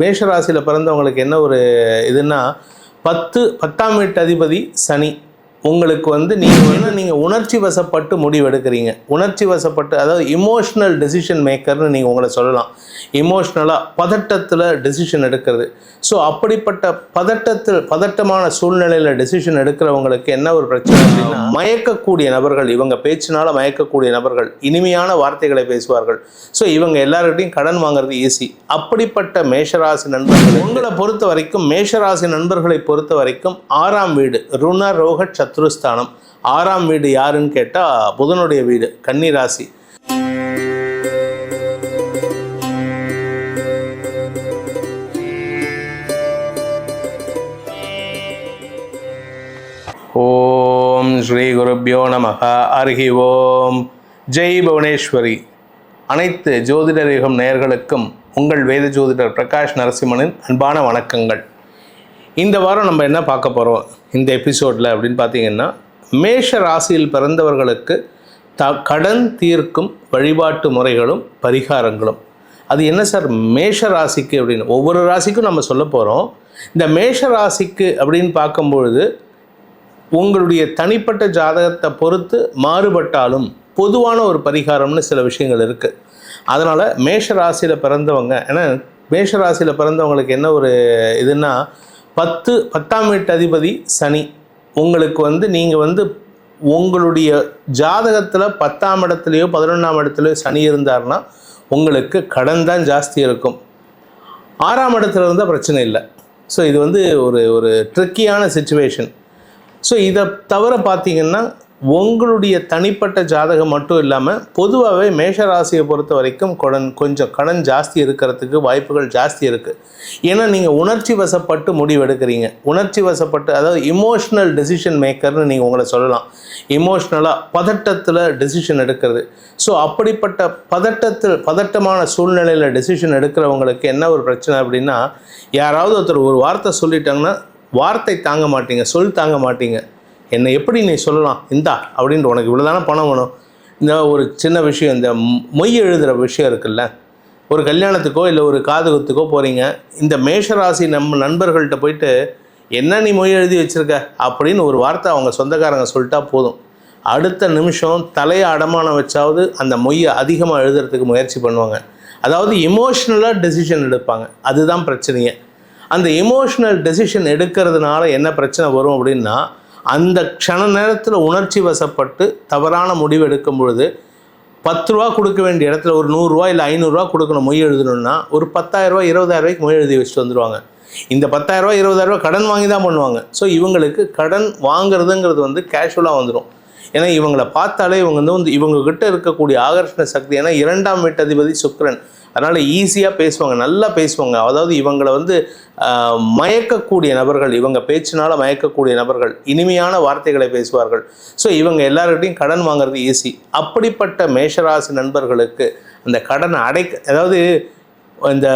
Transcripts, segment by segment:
மேஷராசியில் பிறந்தவங்களுக்கு என்ன ஒரு இதுன்னா பத்து பத்தாம் வீட்டு அதிபதி சனி. உங்களுக்கு வந்து நீங்கள் வந்து நீங்கள் உணர்ச்சி வசப்பட்டு முடிவெடுக்கிறீங்க. உணர்ச்சி வசப்பட்டு அதாவது இமோஷனல் டெசிஷன் மேக்கர்னு நீங்கள் உங்களை சொல்லலாம். இமோஷ்னலாக பதட்டத்தில் டெசிஷன் எடுக்கிறது. ஸோ அப்படிப்பட்ட பதட்டத்தில் பதட்டமான சூழ்நிலையில் டெசிஷன் எடுக்கிறவங்களுக்கு என்ன ஒரு பிரச்சனை அப்படின்னா மயக்கக்கூடிய நபர்கள் இவங்க பேச்சினால மயக்கக்கூடிய நபர்கள் இனிமையான வார்த்தைகளை பேசுவார்கள். ஸோ இவங்க எல்லார்கிட்டையும் கடன் வாங்குறது ஈஸி அப்படிப்பட்ட மேஷராசி நண்பர்கள் உங்களை பொறுத்த வரைக்கும் மேஷராசி நண்பர்களை பொறுத்த வரைக்கும் ஆறாம் வீடு ருண ரோக சத்ருஸ்தானம். ஆறாம் வீடு யாருன்னு கேட்டால் புதனுடைய வீடு கன்னி ராசி ஓம் ஸ்ரீ குருப்பியோ நமக அருகி ஓம். ஜெய் புவனேஸ்வரி. அனைத்து ஜோதிடர் யுகம் நேயர்களுக்கும் உங்கள் வேத ஜோதிடர் பிரகாஷ் நரசிம்மனின் அன்பான வணக்கங்கள். இந்த வாரம் நம்ம என்ன பார்க்க போகிறோம் இந்த எபிசோடில் அப்படின்னு பார்த்தீங்கன்னா மேஷ ராசியில் பிறந்தவர்களுக்கு த கடன் தீர்க்கும் வழிபாட்டு முறைகளும் பரிகாரங்களும். அது என்ன சார்? மேஷ ராசிக்கு அப்படின்னு. ஒவ்வொரு ராசிக்கும் நம்ம சொல்ல போகிறோம் இந்த மேஷ ராசிக்கு அப்படின்னு பார்க்கும்பொழுது உங்களுடைய தனிப்பட்ட ஜாதகத்தை பொறுத்து மாறுபட்டாலும் பொதுவான ஒரு பரிகாரம்னு சில விஷயங்கள் இருக்குது அதனால் மேஷ ராசியில் பிறந்தவங்க ஏன்னா மேஷ ராசியில் பிறந்தவங்களுக்கு என்ன ஒரு இதுன்னா பத்து பத்தாம் வீட்டு அதிபதி சனி. உங்களுக்கு வந்து நீங்கள் வந்து உங்களுடைய ஜாதகத்தில் பத்தாம் இடத்துலையோ பதினொன்றாம் இடத்துலையோ சனி இருந்தார்னா உங்களுக்கு கடன் தான் ஜாஸ்தி இருக்கும். ஆறாம் இடத்துல இருந்தால் பிரச்சனை இல்லை. ஸோ இது வந்து ஒரு ஒரு ட்ரிக்கியான சுச்சுவேஷன் ஸோ இதை தவிர பார்த்தீங்கன்னா உங்களுடைய தனிப்பட்ட ஜாதகம் மட்டும் இல்லாமல் பொதுவாகவே மேஷராசியை பொறுத்த வரைக்கும் கடன் கொஞ்சம் கடன் ஜாஸ்தி இருக்கிறதுக்கு வாய்ப்புகள் ஜாஸ்தி இருக்குது ஏன்னா நீங்கள் உணர்ச்சி வசப்பட்டு முடிவெடுக்கிறீங்க. உணர்ச்சி வசப்பட்டு அதாவது இமோஷ்னல் டெசிஷன் மேக்கர்னு நீங்கள் உங்களை சொல்லலாம். இமோஷ்னலாக பதட்டத்தில் டெசிஷன் எடுக்கிறது. ஸோ அப்படிப்பட்ட பதட்டத்தில் பதட்டமான சூழ்நிலையில் டெசிஷன் எடுக்கிறவங்களுக்கு என்ன ஒரு பிரச்சனை அப்படின்னா யாராவது ஒருத்தர் ஒரு வார்த்தை சொல்லிட்டாங்கன்னா வார்த்தை தாங்க மாட்டீங்க சொல் தாங்க மாட்டீங்க. என்னை எப்படி நீ சொல்லலாம்? இந்தா அப்படின்ட்டு உனக்கு இவ்வளோ தானே பணம் வேணும்? இந்த ஒரு சின்ன விஷயம் இந்த மொய் எழுதுகிற விஷயம் இருக்குல்ல? ஒரு கல்யாணத்துக்கோ இல்லை ஒரு காதுகுத்துக்கோ போகிறீங்க இந்த மேஷராசி நம்ம நண்பர்கள்ட்ட போயிட்டு என்ன நீ மொய் எழுதி வச்சுருக்க? அப்படின்னு ஒரு வார்த்தை அவங்க சொந்தக்காரங்க சொல்லிட்டா போதும். அடுத்த நிமிஷம் தலையை அடமானம் வச்சாவது அந்த மொய்யை அதிகமாக எழுதுறதுக்கு முயற்சி பண்ணுவாங்க. அதாவது இமோஷ்னலாக டெசிஷன் எடுப்பாங்க. அதுதான் பிரச்சனையே. அந்த எமோஷ்னல் டெசிஷன் எடுக்கிறதுனால என்ன பிரச்சனை வரும் அப்படின்னா அந்த க்ஷண நேரத்தில் உணர்ச்சி வசப்பட்டு தவறான முடிவு எடுக்கும் பொழுது பத்து ரூபா கொடுக்க வேண்டிய இடத்துல ஒரு நூறுரூவா இல்லை ஐநூறுரூவா கொடுக்கணும் மொய் எழுதணும்னா ஒரு பத்தாயிரரூவா இருபதாயிரரூவாய்க்கு மொய் எழுதி வச்சுட்டு வந்துடுவாங்க இந்த பத்தாயிரரூவா இருபதாயிரரூவா கடன் வாங்கி தான் பண்ணுவாங்க. ஸோ இவங்களுக்கு கடன் வாங்குறதுங்கிறது வந்து கேஷுவலாக வந்துடும் ஏன்னா இவங்களை பார்த்தாலே இவங்க வந்து வந்து இவங்க கிட்ட இருக்கக்கூடிய ஆகர்ஷண சக்தி ஏன்னா இரண்டாம் வீட்டதிபதி சுக்ரன் அதனால் ஈஸியாக பேசுவாங்க நல்லா பேசுவாங்க. அதாவது இவங்களை வந்து மயக்கக்கூடிய நபர்கள் இவங்க பேச்சினால மயக்கக்கூடிய நபர்கள் இனிமையான வார்த்தைகளை பேசுவார்கள். ஸோ இவங்க எல்லாருக்கிட்டையும் கடன் வாங்குறது ஈஸி அப்படிப்பட்ட மேஷராசி நண்பர்களுக்கு அந்த கடனை அடைக்க அதாவது இந்த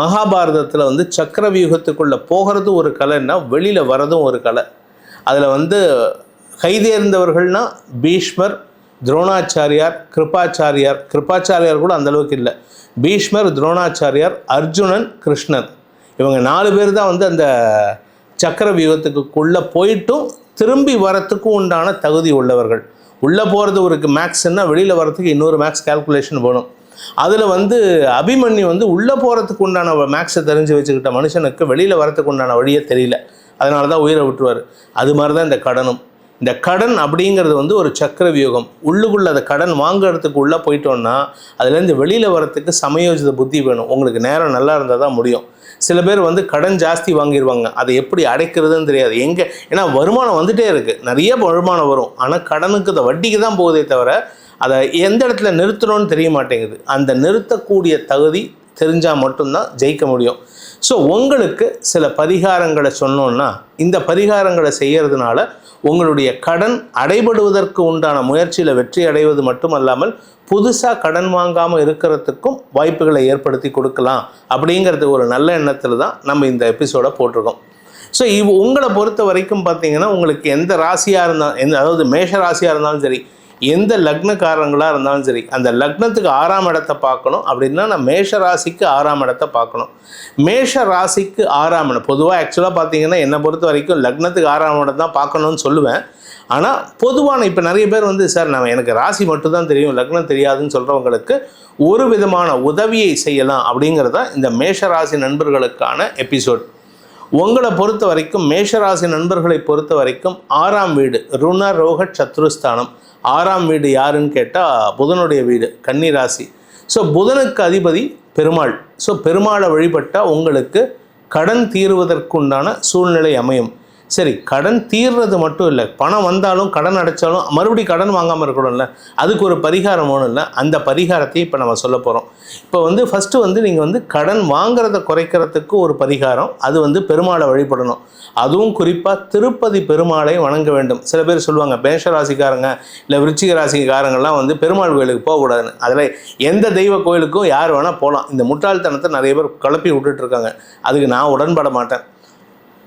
மகாபாரதத்தில் வந்து சக்கரவியூகத்துக்குள்ளே போகிறது ஒரு கலைன்னா வெளியில் வரதும் ஒரு கலை. அதில் வந்து கைதேர்ந்தவர்கள்னால் பீஷ்மர் துரோணாச்சாரியார் கிருபாச்சாரியார் கிருபாச்சாரியார் கூட அந்தளவுக்கு இல்லை. பீஷ்மர் துரோணாச்சாரியார் அர்ஜுனன் கிருஷ்ணன் இவங்க நாலு பேர் தான் வந்து அந்த சக்கர வியூகத்துக்குள்ளே போயிட்டும் திரும்பி வரத்துக்கும் உண்டான தகுதி உள்ளவர்கள். உள்ளே போகிறது ஒரு மேக்ஸ்ன்னா வெளியில் வரத்துக்கு இன்னொரு மேக்ஸ் கால்குலேஷன் வேணும். அதில் வந்து அபிமன்யு வந்து உள்ளே போகிறதுக்கு உண்டான மேக்ஸை தெரிஞ்சு வச்சுக்கிட்ட மனுஷனுக்கு வெளியில் வரத்துக்கு உண்டான வழியே தெரியல. அதனால தான் உயிரை விட்டுருவார். அது மாதிரி தான் இந்த கடனும். இந்த கடன் அப்படிங்கிறது வந்து ஒரு சக்கர வியூகம் உள்ளுக்குள்ள அந்த கடன் வாங்குறதுக்கு உள்ளே போயிட்டோன்னா அதுலேருந்து வெளியில் வரத்துக்கு சமயோஜித புத்தி வேணும். உங்களுக்கு நேரம் நல்லா இருந்தால் தான் முடியும். சில பேர் வந்து கடன் ஜாஸ்தி வாங்கிடுவாங்க அதை எப்படி அடைக்கிறதுன்னு தெரியாது. எங்கே ஏன்னா வருமானம் வந்துட்டே இருக்குது நிறைய வருமானம் வரும். ஆனால் கடனுக்கு இந்த வட்டிக்கு தான் போகுதே தவிர அதை எந்த இடத்துல நிறுத்தணும்னு தெரிய மாட்டேங்குது. அந்த நிறுத்தக்கூடிய தகுதி தெரிஞ்சால் மட்டும்தான் ஜெயிக்க முடியும். ஸோ உங்களுக்கு சில பரிகாரங்களை சொன்னோன்னா இந்த பரிகாரங்களை செய்கிறதுனால உங்களுடைய கடன் அடைபடுவதற்கு உண்டான முயற்சியில் வெற்றி அடைவது மட்டுமல்லாமல் புதுசாக கடன் வாங்காமல் இருக்கிறதுக்கும் வாய்ப்புகளை ஏற்படுத்தி கொடுக்கலாம் அப்படிங்கிறது ஒரு நல்ல எண்ணத்தில் தான் நம்ம இந்த எபிசோடை போட்டிருக்கோம். ஸோ இவ் உங்களை பொறுத்த வரைக்கும் பார்த்தீங்கன்னா உங்களுக்கு எந்த ராசியாக இருந்தாலும் எந்த அதாவது மேஷ ராசியாக இருந்தாலும் சரி எந்த லக்னக்காரங்களாக இருந்தாலும் சரி அந்த லக்னத்துக்கு ஆறாம் இடத்தை பார்க்கணும். அப்படின்னா நான் மேஷ ராசிக்கு ஆறாம் இடத்தை பார்க்கணும். மேஷ ராசிக்கு ஆறாம் இடம். பொதுவாக ஆக்சுவலாக பார்த்தீங்கன்னா என்னை பொறுத்த வரைக்கும் லக்னத்துக்கு ஆறாம் இடம் தான் பார்க்கணும்னு சொல்லுவேன். ஆனால் பொதுவான இப்போ நிறைய பேர் வந்து சார் நான் எனக்கு ராசி மட்டும்தான் தெரியும் லக்னம் தெரியாதுன்னு சொல்கிறவங்களுக்கு ஒரு விதமான உதவியை செய்யலாம். அப்படிங்கிறத இந்த மேஷ ராசி நண்பர்களுக்கான எபிசோட். உங்களை பொறுத்த வரைக்கும் மேஷராசி நண்பர்களை பொறுத்த வரைக்கும் ஆறாம் வீடு ருண ரோக சத்ருஸ்தானம். ஆறாம் வீடு யாருன்னு கேட்டால் புதனுடைய வீடு கன்னி ராசி. ஸோ புதனுக்கு அதிபதி பெருமாள். ஸோ பெருமாளை வழிபட்டால் உங்களுக்கு கடன் தீர்வதற்குண்டான சூழ்நிலை அமையும். சரி கடன் தீர்றது மட்டும் இல்லை பணம் வந்தாலும் கடன் அடைச்சாலும் மறுபடியும் கடன் வாங்காமல் இருக்கணும்ல அதுக்கு ஒரு பரிகாரம் ஒன்றும் இல்லை அந்த பரிகாரத்தையும் இப்போ நம்ம சொல்ல போகிறோம் இப்போ வந்து ஃபஸ்ட்டு வந்து நீங்கள் வந்து கடன் வாங்குறத குறைக்கிறதுக்கு ஒரு பரிகாரம் அது வந்து பெருமாளை வழிபடணும். அதுவும் குறிப்பாக திருப்பதி பெருமாளை வணங்க வேண்டும். சில பேர் சொல்லுவாங்க மேஷ ராசிக்காரங்க இல்லை விருச்சிக ராசிக்காரங்கள்லாம் வந்து பெருமாள் கோயிலுக்கு போகக்கூடாதுன்னு அதில் எந்த தெய்வ கோயிலுக்கும் யார் வேணால் போகலாம் இந்த முட்டாள்தனத்தை நிறைய பேர் குழப்பி விட்டுட்டு இருக்காங்க. அதுக்கு நான் உடன்பட மாட்டேன்.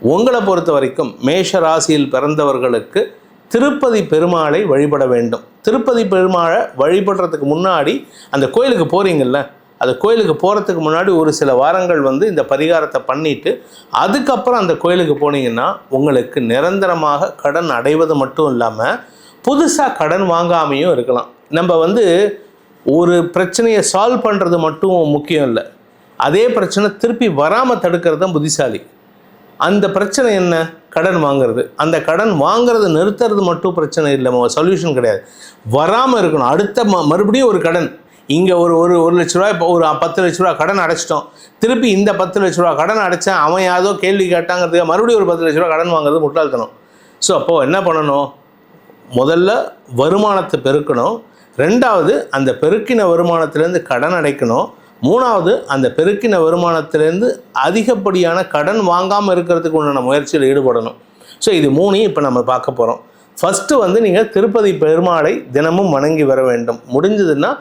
உங்களை பொறுத்த வரைக்கும் மேஷ ராசியில் பிறந்தவர்களுக்கு திருப்பதி பெருமாளை வழிபட வேண்டும். திருப்பதி பெருமாளை வழிபடுறதுக்கு முன்னாடி அந்த கோயிலுக்கு போகிறீங்கள்ல அந்த கோயிலுக்கு போகிறதுக்கு முன்னாடி ஒரு சில வாரங்கள் வந்து இந்த பரிகாரத்தை பண்ணிவிட்டு அதுக்கப்புறம் அந்த கோயிலுக்கு போனீங்கன்னா உங்களுக்கு நிரந்தரமாக கடன் அடைவது மட்டும் இல்லாமல் புதுசாக கடன் வாங்காமையும் இருக்கலாம். நம்ம வந்து ஒரு பிரச்சனையை சால்வ் பண்ணுறது மட்டும் முக்கியம் இல்லை. அதே பிரச்சனை திருப்பி வராமல் தடுக்கிறது தான் புத்திசாலி. அந்த பிரச்சனை என்ன? கடன் வாங்குறது. அந்த கடன் வாங்குறது நிறுத்துறது மட்டும் பிரச்சனை இல்லை சொல்யூஷன் கிடையாது. வராமல் இருக்கணும். அடுத்த ம மறுபடியும் ஒரு கடன். இங்கே ஒரு ஒரு ஒரு லட்ச ரூபா இப்போ ஒரு பத்து லட்ச ரூபா கடன் அடைச்சிட்டோம். திருப்பி இந்த பத்து லட்ச ரூபா கடன் அடைச்சேன். அவன் யாதோ கேள்வி கேட்டாங்கிறதுக்கு மறுபடியும் ஒரு பத்து லட்ச ரூபா கடன் வாங்குறது முட்டாள்தனம். ஸோ அப்போது என்ன பண்ணணும்? முதல்ல வருமானத்தை பெருக்கணும். ரெண்டாவது அந்த பெருக்கின வருமானத்திலேருந்து கடன் அடைக்கணும். மூணாவது அந்த பெருக்கின வருமானத்திலேருந்து அதிகப்படியான கடன் வாங்காமல் இருக்கிறதுக்கு உண்டான முயற்சியில் ஈடுபடணும். ஸோ இது மூணையும் இப்போ நம்ம பார்க்க போகிறோம் ஃபஸ்ட்டு வந்து நீங்கள் திருப்பதி பெருமாளை தினமும் வணங்கி வர வேண்டும். முடிஞ்சதுன்னா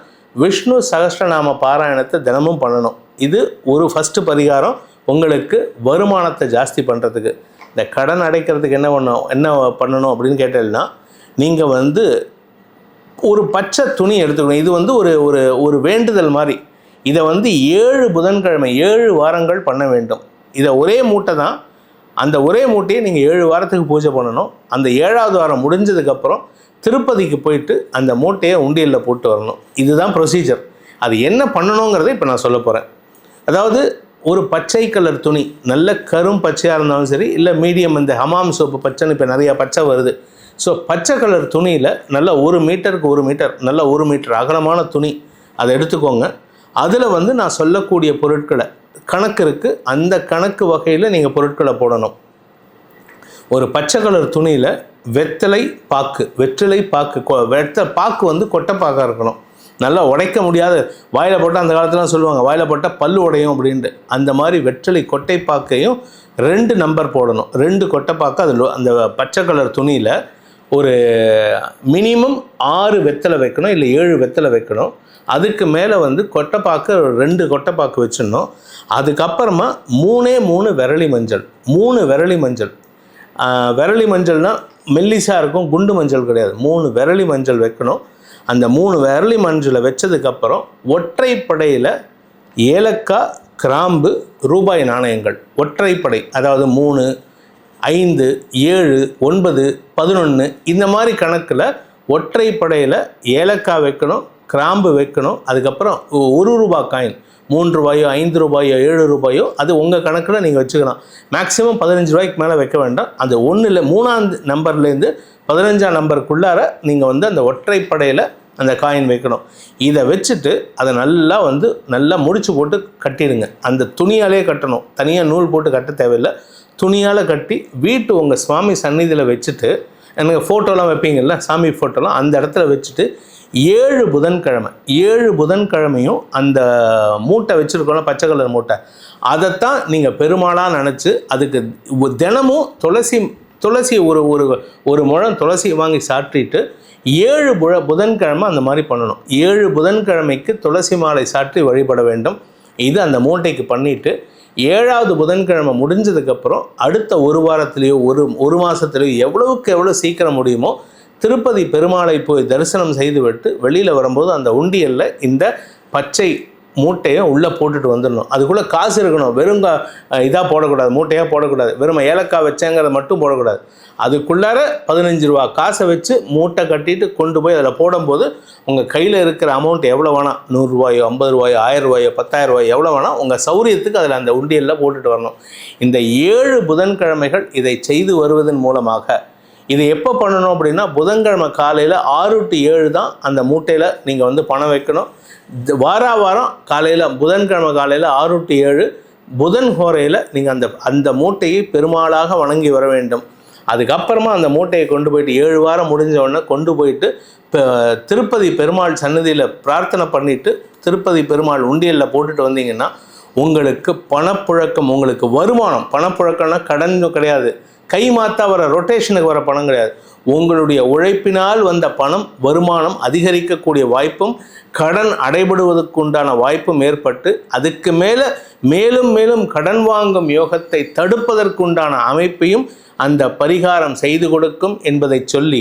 விஷ்ணு சகஸ்ரநாம பாராயணத்தை தினமும் பண்ணணும். இது ஒரு ஃபஸ்ட்டு பரிகாரம் உங்களுக்கு வருமானத்தை ஜாஸ்தி பண்ணுறதுக்கு இந்த கடன் அடைக்கிறதுக்கு என்ன பண்ணணும் என்ன பண்ணணும் அப்படின்னு கேட்டீங்கன்னா நீங்கள் வந்து ஒரு பச்சை துணி எடுத்துக்கணும். இது வந்து ஒரு ஒரு ஒரு வேண்டுதல் மாதிரி. இதை வந்து ஏழு புதன்கிழமை ஏழு வாரங்கள் பண்ண வேண்டும். இதை ஒரே மூட்டை தான். அந்த ஒரே மூட்டையை நீங்கள் ஏழு வாரத்துக்கு பூஜை பண்ணணும். அந்த ஏழாவது வாரம் முடிஞ்சதுக்கப்புறம் திருப்பதிக்கு போயிட்டு அந்த மூட்டையை உண்டியலில் போட்டு வரணும். இதுதான் ப்ரொசீஜர் அது என்ன பண்ணணுங்கிறத இப்போ நான் சொல்ல போகிறேன் அதாவது ஒரு பச்சை கலர் துணி நல்ல கரும் பச்சையாக இருந்தாலும் சரி இல்லை மீடியம் இந்த ஹமாம் சோப்பு பச்சைன்னு இப்போ நிறையா பச்சை வருது. ஸோ பச்சை கலர் துணியில் நல்ல ஒரு மீட்டருக்கு ஒரு மீட்டர் நல்ல ஒரு மீட்டர் அகலமான துணி அதை எடுத்துக்கோங்க. அதில் வந்து நான் சொல்லக்கூடிய பொருட்களை கணக்கு இருக்குது அந்த கணக்கு வகையில் நீங்கள் பொருட்களை போடணும். ஒரு பச்சை கலர் துணியில் வெத்தலை பாக்கு வெற்றிலை பாக்கு கொ வெத்த பாக்கு வந்து கொட்டைப்பாக்காக இருக்கணும். நல்லா உடைக்க முடியாத வாயில் போட்டால் அந்த காலத்துலாம் சொல்லுவாங்க வாயில் போட்டால் பல் உடையும் அப்படின்ட்டு. அந்த மாதிரி வெற்றிலை கொட்டை பாக்கையும் ரெண்டு நம்பர் போடணும். ரெண்டு கொட்டைப்பாக்கு அதில் அந்த பச்சை கலர் துணியில் ஒரு மினிமம் ஆறு வெத்தலை வைக்கணும் இல்லை ஏழு வெத்தலை வைக்கணும். அதுக்கு மேலே வந்து கொட்டைப்பாக்கு ரெண்டு கொட்டைப்பாக்கு வச்சிடணும் அதுக்கப்புறமா மூணே மூணு விரலி மஞ்சள் மூணு விரலி மஞ்சள். விரலி மஞ்சள்னால் மெல்லிசாக இருக்கும் குண்டு மஞ்சள் கிடையாது. மூணு விரலி மஞ்சள் வைக்கணும். அந்த மூணு விரலி மஞ்சளை வச்சதுக்கப்புறம் ஒற்றைப்படையில் ஏலக்காய் கிராம்பு ரூபாய் நாணயங்கள். ஒற்றைப்படை அதாவது மூணு ஐந்து ஏழு ஒன்பது பதினொன்று இந்த மாதிரி கணக்கில் ஒற்றைப்படையில் ஏலக்காய் வைக்கணும் கிராம்பு வைக்கணும். அதுக்கப்புறம் ஒரு ரூபா காயின் மூன்று ரூபாயோ ஐந்து ரூபாயோ ஏழு ரூபாயோ அது உங்கள் கணக்கில் நீங்கள் வச்சுக்கலாம். மேக்ஸிமம் பதினஞ்சு ரூபாய்க்கு மேலே வைக்க வேண்டாம். அந்த ஒன்றில் மூணாம் நம்பர்லேருந்து பதினஞ்சாம் நம்பருக்குள்ளார நீங்கள் வந்து அந்த ஒற்றைப்படையில் அந்த காயின் வைக்கணும். இதை வச்சுட்டு அதை நல்லா வந்து நல்லா முடிச்சு போட்டு கட்டிடுங்க. அந்த துணியாலே கட்டணும். தனியாக நூல் போட்டு கட்ட தேவையில்லை. துணியால் கட்டி வீட்டு உங்கள் சுவாமி சந்நிதியில் வச்சுட்டு எனக்கு ஃபோட்டோலாம் வைப்பீங்கள்ல சாமி ஃபோட்டோலாம் அந்த இடத்துல வச்சுட்டு ஏழு புதன்கிழமை ஏழு புதன்கிழமையும் அந்த மூட்டை வச்சுருக்கோம்ல பச்சை கலர் மூட்டை. அதைத்தான் நீங்கள் பெருமாளாக நினச்சி அதுக்கு தினமும் துளசி துளசி ஒரு ஒரு ஒரு முழம் துளசி வாங்கி சாற்றிட்டு ஏழு புழ புதன்கிழமை அந்த மாதிரி பண்ணணும். ஏழு புதன்கிழமைக்கு துளசி மாலை சாற்றி வழிபட வேண்டும். இது அந்த மூட்டைக்கு பண்ணிவிட்டு ஏழாவது புதன்கிழமை முடிஞ்சதுக்கப்புறம் அடுத்த ஒரு வாரத்துலேயோ ஒரு ஒரு மாதத்துலேயோ எவ்வளவுக்கு எவ்வளோ சீக்கிரம் முடியுமோ திருப்பதி பெருமாளை போய் தரிசனம் செய்துவிட்டு வெளியில் வரும்போது அந்த உண்டியலில் இந்த பச்சை மூட்டையை உள்ளே போட்டுட்டு வந்துடணும். அதுக்குள்ளே காசு இருக்கணும். வெறும் இதாக போடக்கூடாது மூட்டையாக போடக்கூடாது. வெறும் ஏலக்காய் வச்சேங்கிறத மட்டும் போடக்கூடாது. அதுக்குள்ளார பதினஞ்சு ரூபா. காசை வச்சு மூட்டை கட்டிட்டு கொண்டு போய் அதில் போடும்போது உங்கள் கையில் இருக்கிற அமௌண்ட் எவ்வளோ வேணாம் நூறுரூவாயோ ஐம்பது ரூபாயோ ஆயிரம் ரூபாயோ பத்தாயிரம் ரூபாயோ எவ்வளோ வேணாம் உங்கள் சௌரியத்துக்கு அதில் அந்த உண்டியலில் போட்டுட்டு வரணும். இந்த ஏழு புதன்கிழமைகள் இதை செய்து வருவதன் மூலமாக இது எப்போ பண்ணணும் அப்படின்னா புதன்கிழமை காலையில் ஆறு டு ஏழு தான் அந்த மூட்டையில் நீங்கள் வந்து பணம் வைக்கணும். வார வாரா வாரம் காலையில் புதன்கிழமை காலையில் ஆறு டு ஏழு புதன் ஹோரையில் நீங்கள் அந்த அந்த மூட்டையை பெருமாளாக வணங்கி வர வேண்டும். அதுக்கப்புறமா அந்த மூட்டையை கொண்டு போயிட்டு ஏழு வாரம் முடிஞ்ச உடனே கொண்டு போயிட்டு இப்போ திருப்பதி பெருமாள் சன்னதியில் பிரார்த்தனை பண்ணிவிட்டு திருப்பதி பெருமாள் உண்டியலில் போட்டுட்டு வந்தீங்கன்னா உங்களுக்கு பணப்புழக்கம் உங்களுக்கு வருமானம். பணப்புழக்கம்னா கடன் கிடையாது. கை மாத்தா வர ரொட்டேஷனுக்கு வர பணம் கிடையாது. உங்களுடைய உழைப்பினால் வந்த பணம் வருமானம் அதிகரிக்கக்கூடிய வாய்ப்பும் கடன் அடைபடுவதற்கு உண்டான வாய்ப்பும் ஏற்பட்டு அதுக்கு மேலே மேலும் மேலும் கடன் வாங்கும் யோகத்தை தடுப்பதற்குண்டான அமைப்பையும் அந்த பரிகாரம் செய்து கொடுக்கும் என்பதை சொல்லி